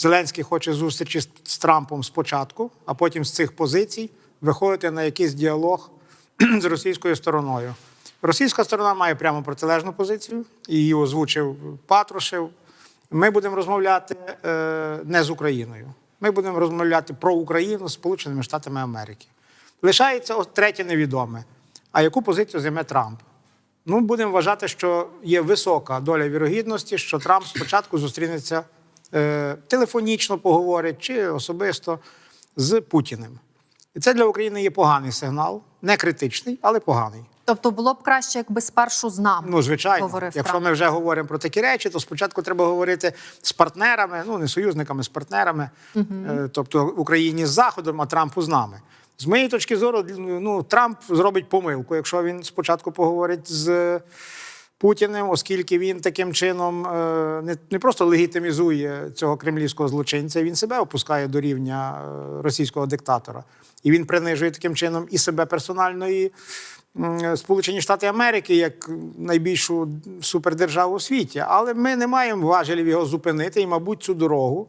Зеленський хоче зустрічі з, Трампом спочатку, а потім з цих позицій виходити на якийсь діалог з російською стороною. Російська сторона має прямо протилежну позицію, її озвучив Патрушев. Ми будемо розмовляти е, не з Україною. Ми будемо розмовляти про Україну з Сполученими Штатами Америки. Лишається третє невідоме. А яку позицію займе Трамп? Ну, будемо вважати, що є висока доля вірогідності, що Трамп спочатку зустрінеться телефонічно поговорить чи особисто з Путіним. І це для України є поганий сигнал, не критичний, але поганий. Тобто було б краще, якби спершу з нами Ну, звичайно, говорив якщо Трамп. ми вже говоримо про такі речі, то спочатку треба говорити з партнерами, ну не союзниками, з партнерами, Е, тобто Україні з Заходом, а Трампу з нами. З моєї точки зору, ну Трамп зробить помилку, якщо він спочатку поговорить з Путіним, оскільки він таким чином е, не, просто легітимізує цього кремлівського злочинця, він себе опускає до рівня е, російського диктатора. І він принижує таким чином і себе персонально, і Сполучені Штати Америки як найбільшу супердержаву у світі. Але ми не маємо важелів його зупинити, і, мабуть, цю дорогу,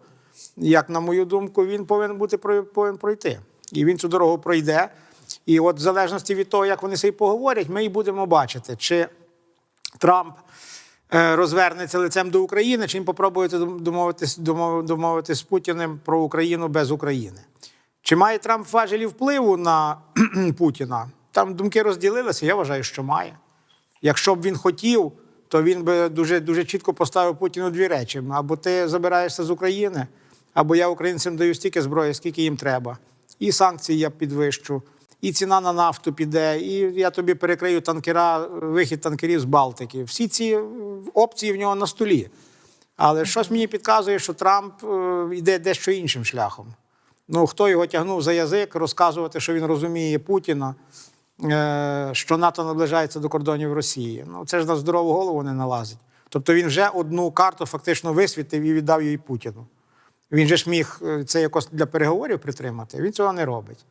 як на мою думку, він повинен бути повинен пройти. І він цю дорогу пройде. І от в залежності від того, як вони собі поговорять, ми і будемо бачити, чи Трамп е, розвернеться лицем до України, чи він попробує домовитись, домов- домовитись з Путіним про Україну без України. Чи має Трамп важелі впливу на Путіна? Там думки розділилися. Я вважаю, що має. Якщо б він хотів, то він би дуже, дуже чітко поставив Путіну дві речі: або ти забираєшся з України, або я українцям даю стільки зброї, скільки їм треба. І санкції я підвищу, і ціна на нафту піде, і я тобі перекрию танкера, вихід танкерів з Балтики. Всі ці е, опції в нього на столі. Але щось мені підказує, що Трамп е, йде дещо іншим шляхом. Ну, хто його тягнув за язик, розказувати, що він розуміє Путіна, е, що НАТО наближається до кордонів Росії. Ну, це ж на здорову голову не налазить. Тобто він вже одну карту фактично висвітив і віддав її Путіну. Він же ж міг це якось для переговорів притримати. Він цього не робить.